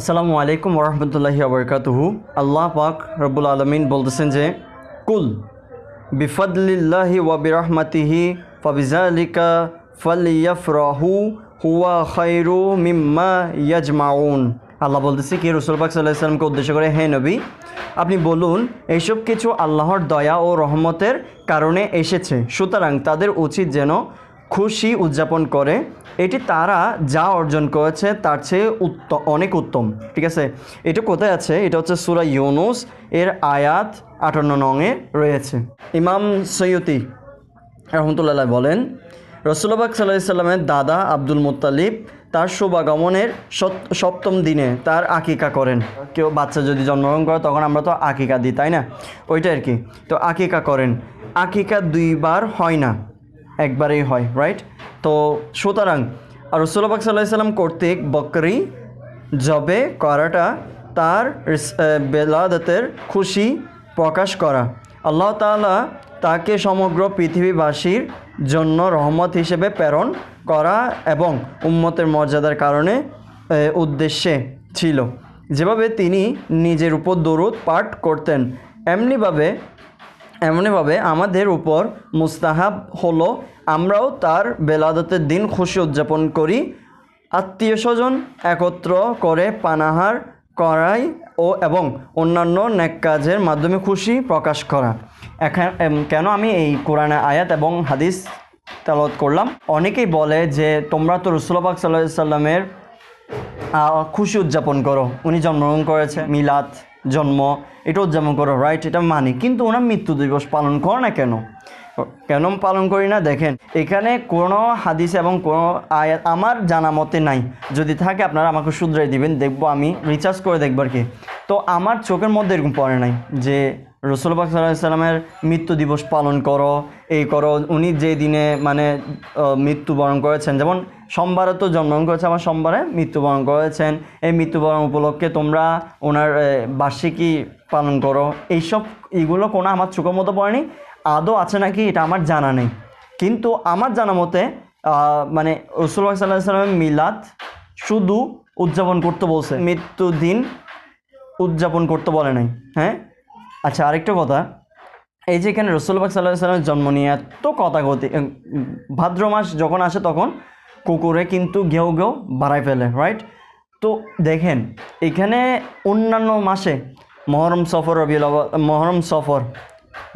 আসসালামু আলাইকুম ওরহমতুল্লাহি আবরকাতুহু আল্লাহ পাক রব্বুল আলমিন বলতেছেন যে, কুল বিফদলিল্লাহি ওয়া বিরহমাতিহি ফাবিজালিকা ফালিয়াফরাহু, হুয়া খাইরু মিম্মা ইয়াজমাউন। আল্লাহ বলতেছে কি, রসুল পাক সাল্লাহ সাল্লামকে উদ্দেশ্য করে, হে নবী, আপনি বলুন এইসব কিছু আল্লাহর দয়া ও রহমতের কারণে এসেছে, সুতরাং তাদের উচিত যেন খুশি উদযাপন করে। এটি তারা যা অর্জন করেছে তার চেয়ে উত্তম অনেক উত্তম। ঠিক আছে? এটা কোথায় আছে? এটা হচ্ছে সুরা ইউনুস। এর আয়াত আটান্ন নঙে রয়েছে। ইমাম সৈয়দি রহমতুল্লাহ বলেন রসুলবাক সাল্লাহ সাল্লামের দাদা আব্দুল মুত্তালিব তার শুভাগমনের সপ্তম দিনে তার আকিকা করেন। কেউ বাচ্চা যদি জন্মগ্রহণ করে তখন আমরা তো আকিকা দিই, তাই না? ওইটা আর কি। তো আকিকা করেন। আকিকা দুইবার হয় না। একবারেই হয় রাইট তো সুতরাং রসুলবাক সাল্লাহ সাল্লাম কর্তৃক বকরি, জবে, করাটা তার বেলাদতের খুশি প্রকাশ করা। আল্লাহ তাআলা তাকে সমগ্র পৃথিবীবাসীর জন্য রহমত হিসেবে প্রেরণ করা এবং উম্মতের মর্যাদার কারণে উদ্দেশ্যে ছিল। যেভাবে তিনি নিজের উপর দরুদ পাঠ করতেন, এমনিভাবে এমনইভাবে আমাদের উপর মুস্তাহাব হলো, আমরাও তার বেলাদতের দিন খুশি উদযাপন করি। আত্মীয় স্বজন একত্র করে পানাহার করাই ও এবং অন্যান্য ন্যাক কাজের মাধ্যমে খুশি প্রকাশ করা। এখন কেন আমি এই কোরআনে আয়াত এবং হাদিস তালত করলাম? অনেকেই বলে যে, তোমরা তো রসুলবাক সাল্লাহ সাল্লামের খুশি উদযাপন করো। উনি জন্মগ্রহণ করেছে মিলাদ জন্ম এটা উদযাপন করো রাইট এটা মানি। কিন্তু ওনার মৃত্যু দিবস পালন করে না কেন? কেন পালন করি না? দেখেন, এখানে কোনো হাদিস এবং কোনো আয়াত আমার জানা মতে নাই। যদি থাকে, আপনারা আমাকে শুধরাই দিবেন, দেখব আমি রিচার্জ করে দেখব আর কি। তো আমার চোখের মধ্যে এরকম পড়ে নাই যে রসুলবাক সাল্লামের মৃত্যু দিবস পালন করো, এই করো, উনি যে দিনে মানে মৃত্যুবরণ করেছেন। যেমন, সোমবারে তো জন্মগ্রহণ করেছে, আমার সোমবারে মৃত্যুবরণ করেছেন। এই মৃত্যুবরণ উপলক্ষে তোমরা ওনার বার্ষিকী পালন করো। এইসব, এগুলো কোনো আমার চোখের মতো পড়েনি। আদৌ আছে নাকি এটা আমার জানা নেই। কিন্তু আমার জানা মতে মানে রসুল্লাহ সাল্লাহ সাল্লামের মিলাদ শুধু উদযাপন করতে বলছে। মৃত্যু দিন উদযাপন করতে বলে নাই। হ্যাঁ? আচ্ছা আরেকটা কথা। এই যে এখানে রসুলবাগ সাল্লাহ সাল্লামের জন্ম নিয়ে এত কথা গতি ভাদ্র মাস যখন আসে তখন কুকুরে কিন্তু ঘেউ ঘেউ বাড়াই ফেলে রাইট তো দেখেন, এখানে অন্যান্য মাসে মহরম সফর, রবিউল মহরম সফর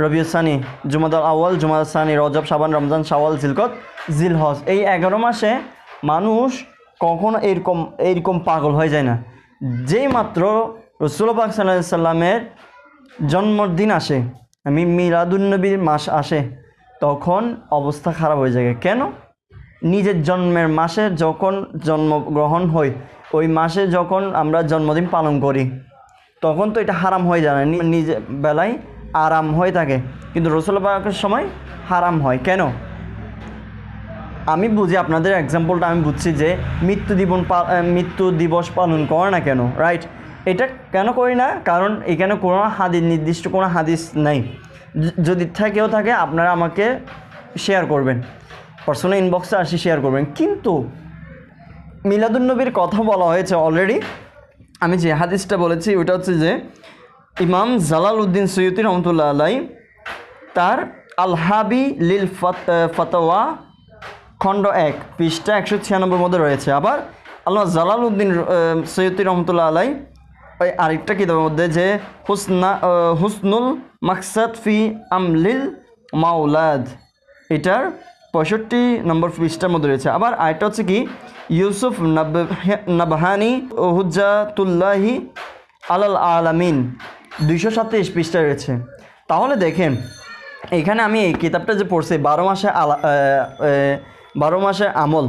রবিউল সানি, জুমাদ আউয়াল, জুমাদ সানি, রজব সাবান রমজান, শাওয়াল, জিলকত, জিলহজ। এই এগারো মাসে মানুষ কখনো এরকম এইরকম পাগল হয়ে যায় না। যেই মাত্র সাল্লাহ সাল্লামের জন্মদিন আসে, আমি মিলাদুন্নবীর মাস আসে, তখন অবস্থা খারাপ হয়ে যায়। কেন? নিজের জন্মের মাসে যখন জন্মগ্রহণ হই ওই মাসে যখন আমরা জন্মদিন পালন করি, তখন তো এটা হারাম হয়ে যায় না। নি- নিজের বেলায় আরাম হয়ে থাকে। কিন্তু রসুলবাগের সময় হারাম হয়। কেন? আমি বুঝি আপনাদের এক্সাম্পলটা আমি বুঝছি যে মৃত্যু দিবন মৃত্যু দিবস পালন করে না কেন রাইট এটা কেন করি না? কারণ এখানে কোনো হাদিস, নির্দিষ্ট কোনো হাদিস নেই। যদি থেকেও থাকে, আপনারা আমাকে শেয়ার করবেন। পার্সোনাল ইনবক্সে আসি শেয়ার করবেন। কিন্তু মিলাদুন্নবীর কথা বলা হয়েছে অলরেডি আমি যে হাদিসটা বলেছি, ওটা হচ্ছে যে ইমাম জালাল উদ্দিন সৈয়দি রহমতুল্লাহ আলাই তার আলহাবি লিল ফত ফতোয়া খণ্ড এক, পৃষ্ঠা একশো ছিয়ানব্বই মধ্যে রয়েছে। আবার আল্লাহ জালাল উদ্দিন সৈয়দি রহমতুল্লাহ আলাই ওই আরেকটা কিতাবের মধ্যে যে হুসনা হুসনুল মাকসাদ ফি আমলিল মাওলাদ, এটার পঁয়ষট্টি নম্বর পৃষ্ঠার মধ্যে রয়েছে। আবার আরেকটা হচ্ছে কি, ইউসুফ নাব- নাবহানি হুজ্জাতুল্লাহি আলাল আলামিন দুইশো সাতত্রিশ পৃষ্ঠা রয়েছে। তাহলে দেখেন, এখানে আমি এই কিতাবটা যে পড়ছি, বারো মাসে আলা বারো মাসে আমল,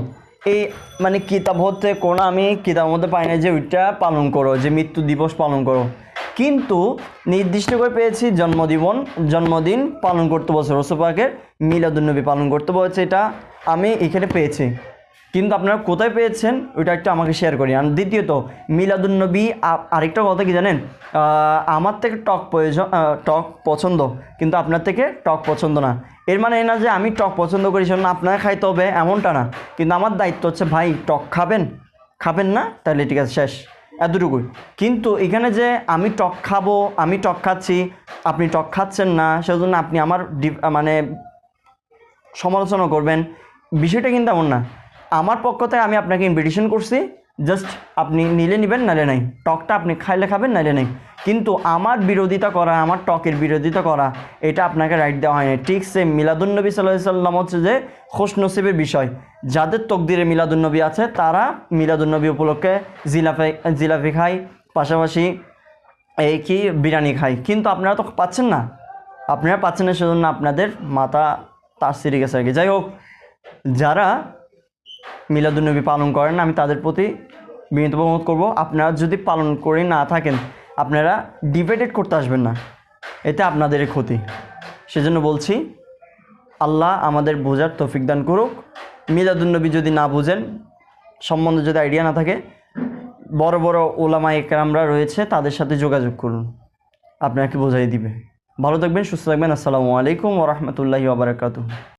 এই মানে কিতাব হতে কোনো আমি কিতাবের মধ্যে পাই না যে ওইটা পালন করো, যে মৃত্যু দিবস পালন করো। কিন্তু নির্দিষ্ট করে পেয়েছি জন্মদিবন, জন্মদিন পালন করতে বলছে রসুপাকের মিলাদুন্নবী পালন করতে বলছে এটা আমি এখানে পেয়েছি। কিন্তু আপনারা কোথায় পেয়েছেন? ওইটা একটু আমাকে শেয়ার করি আর দ্বিতীয়ত, মিলাদুন্নবী আরেকটা কথা কি জানেন? আমার থেকে টক প্রয়োজন টক পছন্দ, কিন্তু আপনার থেকে টক পছন্দ না। এর মানে এই না যে আমি টক পছন্দ করি, সেজন্য আপনাকে খাইতে হবে এমনটা না। কিন্তু আমার দায়িত্ব হচ্ছে, ভাই, টক খাবেন? খাবেন না? তাহলে ঠিক আছে, শেষ। এতটুকুই কিন্তু এখানে যে আমি টক খাব, আমি টক খাচ্ছি, আপনি টক খাচ্ছেন না, সেজন্য আপনি আমার মানে সমালোচনা করবেন। বিষয়টা কিন্তু এমন না। আমার পক্ষ থেকে আমি আপনাকে ইনভিটেশন করছি জাস্ট আপনি নিলে নেবেন নালে নাই। টকটা আপনি খাইলে খাবেন নালে নাই। কিন্তু আমার বিরোধিতা করা, আমার টকের বিরোধিতা করা, এটা আপনাকে রাইট দেওয়া হয়নি। ঠিক সে মিলাদুন্নবী সাল্লাহ সাল্লাম হচ্ছে যে খোশ নসিবের বিষয়। যাদের তকদিরে মিলাদুন্নবী আছে, তারা মিলাদুন্নবী উপলক্ষে জিলাফে, জিলাফি খায়, পাশাপাশি এই কি বিরিয়ানি খাই কিন্তু আপনারা তো পাচ্ছেন না। আপনারা পাচ্ছেন না, সেজন্য আপনাদের মাথা তার সিরে গেছে আর কি। যাই হোক, যারা মিলাদুন্নবী পালন করেন, আমি তাদের প্রতি বিনীত অনুরোধ করব। আপনারা যদি পালন করে না থাকেন, আপনারা ডিবেটেড করতে আসবেন না। এতে আপনাদের ক্ষতি। সেজন্য বলছি, আল্লাহ আমাদের বোঝার তৌফিক দান করুক। মিলাদুন্নবী যদি না বুঝেন, সম্বন্ধে যদি আইডিয়া না থাকে, বড় বড় ওলামা একরামরা রয়েছে, তাদের সাথে যোগাযোগ করুন। আপনাকে বোঝাই দিবে? ভালো থাকবেন, সুস্থ থাকবেন। আসসালামু আলাইকুম ওরহমতুল্লাহি ওবরাকাতু